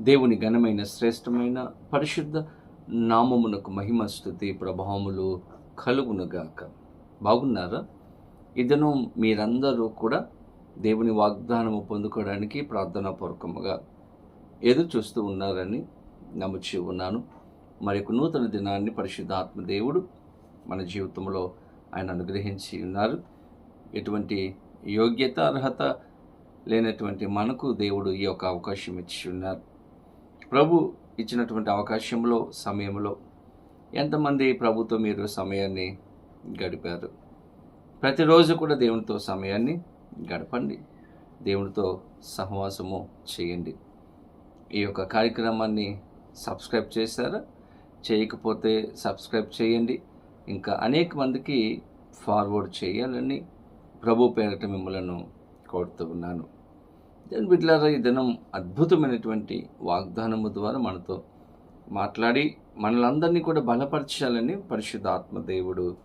దేవుని ఘనమైన శ్రేష్టమైన పరిశుద్ధ నామమునకు మహిమ స్థుతి ప్రభావములు కలుగునుగాక. బాగున్నారా? ఇదను మీరందరూ కూడా దేవుని వాగ్దానము పొందుకోవడానికి ప్రార్థనాపూర్వకముగా ఎదురు చూస్తూ ఉన్నారని నమ్ముచి ఉన్నాను. మరి ఒక నూతన దినాన్ని పరిశుద్ధాత్మ దేవుడు మన జీవితంలో ఆయన అనుగ్రహించి ఉన్నారు. ఎటువంటి యోగ్యత అర్హత లేనటువంటి మనకు దేవుడు ఈ యొక్క అవకాశం ఇచ్చి ఉన్నారు. ప్రభు ఇచ్చినటువంటి అవకాశంలో సమయంలో ఎంతమంది ప్రభుతో మీరు సమయాన్ని గడిపారు? ప్రతిరోజు కూడా దేవునితో సమయాన్ని గడపండి. దేవునితో సహవాసము చేయండి. ఈ యొక్క కార్యక్రమాన్ని సబ్స్క్రైబ్ చేశారా? చేయకపోతే సబ్స్క్రైబ్ చేయండి. ఇంకా అనేక మందికి ఫార్వర్డ్ చేయాలని ప్రభు పేరట మిమ్మలను కోరుతూ ఉన్నాను. దేవుని బిడ్డలారా ఈ దినం అద్భుతమైనటువంటి వాగ్దానము ద్వారా మనతో మాట్లాడి మనలందరినీ కూడా బలపరచాలని పరిశుద్ధ ఆత్మదేవుడు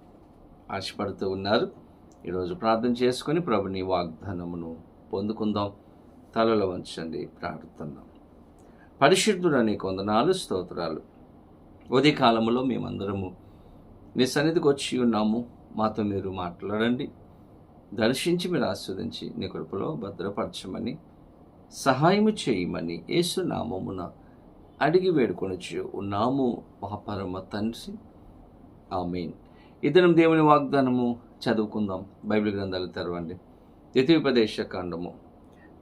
ఆశపడుతూ ఉన్నారు. ఈరోజు ప్రార్థన చేసుకొని ప్రభుని వాగ్దానమును పొందుకుందాం. తలలో వంచండి ప్రార్థిస్తున్నాం. పరిశుద్ధుడని అనే కొందనాలు స్తోత్రాలు. ఉదయ కాలంలో మేమందరము మీ సన్నిధికి వచ్చి ఉన్నాము. మాతో మీరు మాట్లాడండి. దర్శించి మీరు ఆస్వాదించి నీ కృపలో భద్రపరచమని సహాయము చేయమని యేసునామమున అడిగి వేడుకొనొచ్చు ఉన్నాము మహాపరమ తండ్రి. ఆమెన్. ఇద్దరం దేవుని వాగ్దానము చదువుకుందాం. బైబిల్ గ్రంథాలు తెరవండి. ద్వితీయోపదేశ కాండము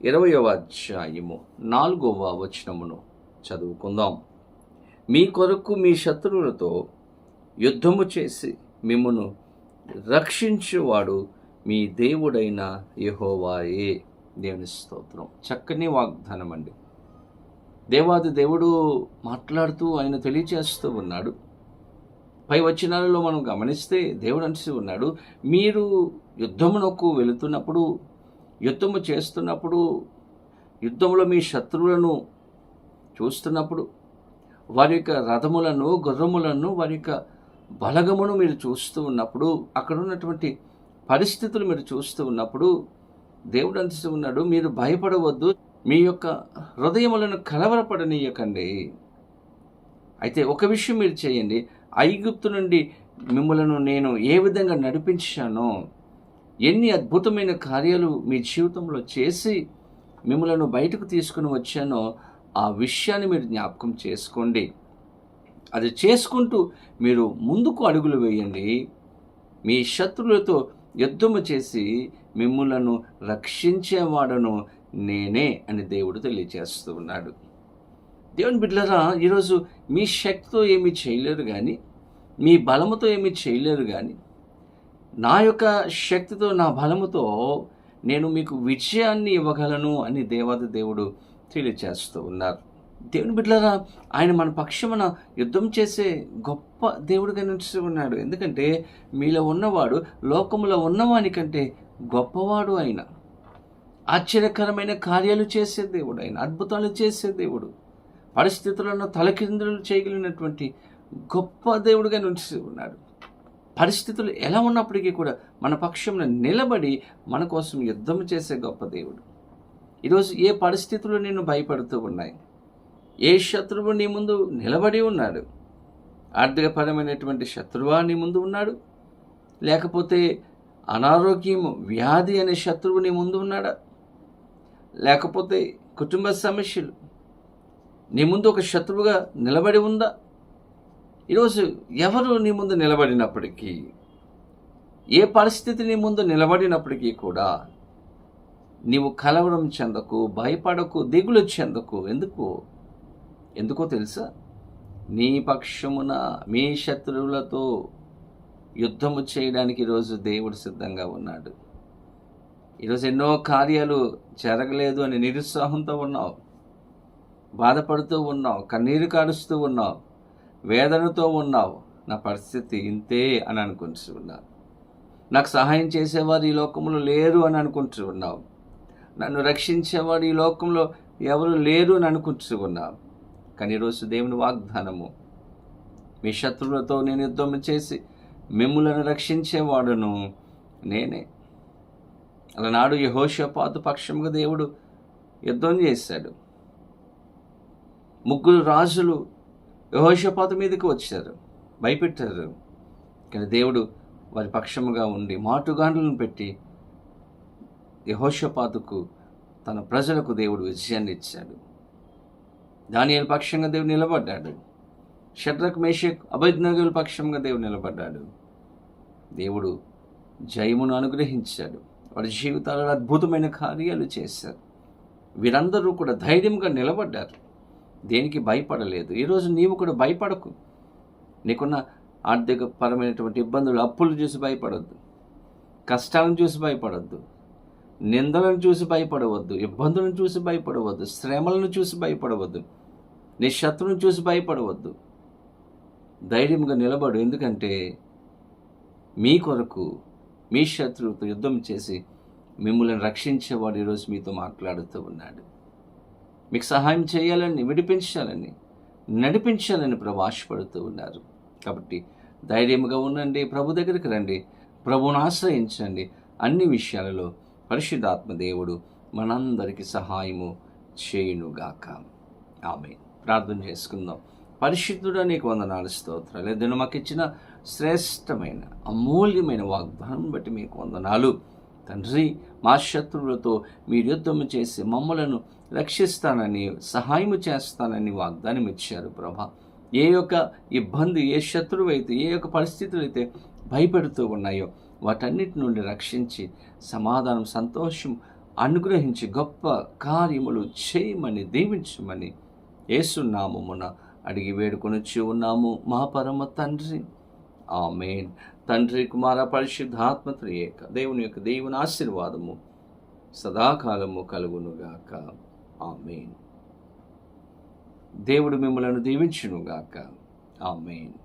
ఇరవయవ అధ్యాయము నాలుగవ వచనమును చదువుకుందాం. మీ కొరకు మీ శత్రువులతో యుద్ధము చేసి మిమ్మను రక్షించువాడు మీ దేవుడైన యహోవాయే. దేవుని స్తోత్రం. చక్కని వాగ్దానం అండి దేవాది దేవుడు మాట్లాడుతూ ఆయన తెలియచేస్తూ ఉన్నాడు. పై వచనాలలో మనం గమనిస్తే దేవుడు అనిసి ఉన్నాడు మీరు యుద్ధమునకు వెళుతున్నప్పుడు యుద్ధము చేస్తున్నప్పుడు యుద్ధంలో మీ శత్రువులను చూస్తున్నప్పుడు వారి యొక్క రథములను గుర్రములను వారి యొక్క బలగమును మీరు చూస్తూ ఉన్నప్పుడు అక్కడ ఉన్నటువంటి పరిస్థితులు మీరు చూస్తూ ఉన్నప్పుడు దేవుడు అందిస్తూ ఉన్నాడు మీరు భయపడవద్దు మీ యొక్క హృదయములను కలవరపడనీయకండి. అయితే ఒక విషయం మీరు చేయండి. ఐగుప్తు నుండి మిమ్మలను నేను ఏ విధంగా నడిపించానో ఎన్ని అద్భుతమైన కార్యాలు మీ జీవితంలో చేసి మిమ్మలను బయటకు తీసుకుని వచ్చానో ఆ విషయాన్ని మీరు జ్ఞాపకం చేసుకోండి. అది చేసుకుంటూ మీరు ముందుకు అడుగులు వేయండి. మీ శత్రువులతో యుద్ధము చేసి మిమ్ములను రక్షించేవాడను నేనే అని దేవుడు తెలియజేస్తూ ఉన్నాడు. దేవుని బిడ్డలరా ఈరోజు మీ శక్తితో ఏమీ చేయలేరు కానీ మీ బలముతో ఏమీ చేయలేరు కానీ నా యొక్క శక్తితో నా బలముతో నేను మీకు విజయాన్ని ఇవ్వగలను అని దేవాది దేవుడు తెలియచేస్తూ ఉన్నారు. దేవుని బిడ్డలారా ఆయన మన పక్షమున యుద్ధం చేసే గొప్ప దేవుడిగా నిలిచి ఉన్నాడు. ఎందుకంటే మీలో ఉన్నవాడు లోకములో ఉన్నవాని కంటే గొప్పవాడు ఆయన. ఆశ్చర్యకరమైన కార్యాలు చేసే దేవుడు ఆయన అద్భుతాలు చేసే దేవుడు. పరిస్థితులను తలకిందులు చేయగలిగినటువంటి గొప్ప దేవుడుగా నిలిచి ఉన్నాడు. పరిస్థితులు ఎలా ఉన్నప్పటికీ కూడా మన పక్షంలో నిలబడి మన కోసం యుద్ధం చేసే గొప్ప దేవుడు. ఈరోజు ఏ పరిస్థితులు నిన్ను భయపడుతూ ఉన్నాయి? ఏ శత్రువు నీ ముందు నిలబడి ఉన్నాడు? ఆర్థికపరమైనటువంటి శత్రువా నీ ముందు ఉన్నాడు? లేకపోతే అనారోగ్యము వ్యాధి అనే శత్రువు నీ ముందు ఉన్నాడా? లేకపోతే కుటుంబ సమస్యలు నీ ముందు ఒక శత్రువుగా నిలబడి ఉందా? ఈరోజు ఎవరు నీ ముందు నిలబడినప్పటికీ ఏ పరిస్థితి నీ ముందు నిలబడినప్పటికీ కూడా నీవు కలవరం చెందకు భయపడకు దిగులు చెందకు ఎందుకు? ఎందుకో తెలుసా? నీ పక్షమున మీ శత్రువులతో యుద్ధము చేయడానికి ఈరోజు దేవుడు సిద్ధంగా ఉన్నాడు. ఈరోజు ఎన్నో కార్యాలు జరగలేదు అని నిరుత్సాహంతో ఉన్నావు. బాధపడుతూ ఉన్నావు. కన్నీరు కారుస్తూ ఉన్నావు. వేదనతో ఉన్నావు. నా పరిస్థితి ఇంతే అని అనుకుంటూ ఉన్నావు. నాకు సహాయం చేసేవారు ఈ లోకంలో లేరు అని అనుకుంటూ ఉన్నావు. నన్ను రక్షించేవాడు ఈ లోకంలో ఎవరు లేరు అని అనుకుంటూ ఉన్నావు. కానీ ఈరోజు దేవుని వాగ్దానము మీ శత్రువులతో నేను యుద్ధం చేసి మిమ్ములను రక్షించేవాడును నేనే. అలనాడు యహోషపాతు పక్షముగా దేవుడు యుద్ధం చేశాడు. ముగ్గురు రాజులు యహోషపాతు మీదకి వచ్చారు భయపెట్టారు. కానీ దేవుడు వారి పక్షముగా ఉండి మాటుగాండ్లను పెట్టి యహోషపాతుకు తన ప్రజలకు దేవుడు విజయాన్ని ఇచ్చాడు. దాని పక్షంగా దేవుడు నిలబడ్డాడు. షడ్రక్ మేషక్ అభయజ్ఞగుల పక్షంగా దేవుడు నిలబడ్డాడు. దేవుడు జయమును అనుగ్రహించాడు. వారి జీవితాలలో అద్భుతమైన కార్యాలు చేశారు. వీరందరూ కూడా ధైర్యంగా నిలబడ్డారు. దేనికి భయపడలేదు. ఈరోజు నీవు కూడా భయపడకు. నీకున్న ఆర్థిక పరమైనటువంటి ఇబ్బందులు అప్పులు చూసి భయపడొద్దు. కష్టాలను చూసి భయపడొద్దు. నిందలను చూసి భయపడవద్దు. ఇబ్బందులను చూసి భయపడవద్దు. శ్రమలను చూసి భయపడవద్దు. నీ శత్రువును చూసి భయపడవద్దు. ధైర్యంగా నిలబడు. ఎందుకంటే మీ కొరకు మీ శత్రువుతో యుద్ధం చేసి మిమ్మల్ని రక్షించేవాడు ఈరోజు మీతో మాట్లాడుతూ ఉన్నాడు. మీకు సహాయం చేయాలని విడిపించాలని నడిపించాలని ప్రభు ఆశపడుతూ ఉన్నారు. కాబట్టి ధైర్యంగా ఉండండి ప్రభు దగ్గరికి రండి ప్రభువును ఆశ్రయించండి. అన్ని విషయాలలో పరిశుద్ధాత్మ దేవుడు మనందరికీ సహాయము చేయునుగాక. ఆమె ప్రార్థన చేసుకుందాం. పరిశుద్ధుడు నీకు వందనాలు స్తోత్రాలు. ఏదైనా మాకు ఇచ్చిన శ్రేష్టమైన అమూల్యమైన వాగ్దానం బట్టి మీకు వందనాలు. తండ్రి మా శత్రువులతో మీరు యుద్ధము చేసి మమ్మలను రక్షిస్తానని సహాయము చేస్తానని వాగ్దానం ఇచ్చారు ప్రభా. ఏ యొక్క ఇబ్బంది ఏ శత్రువు అయితే ఏ యొక్క పరిస్థితులు అయితే భయపెడుతూ ఉన్నాయో వాటన్నిటి నుండి రక్షించి సమాధానం సంతోషం అనుగ్రహించి గొప్ప కార్యములు చేయమని దీవించమని ఏసునామమున అడిగి వేడుకొనిచ్చి ఉన్నాము మా పరమ తండ్రి. ఆమెన్. తండ్రి కుమార పరిశుద్ధాత్మ త్రియేక దేవుని యొక్క దేవుని ఆశీర్వాదము సదాకాలము కలుగునుగాక. ఆమెన్. దేవుడు మిమ్మలను దీవించునుగాక. ఆమెన్.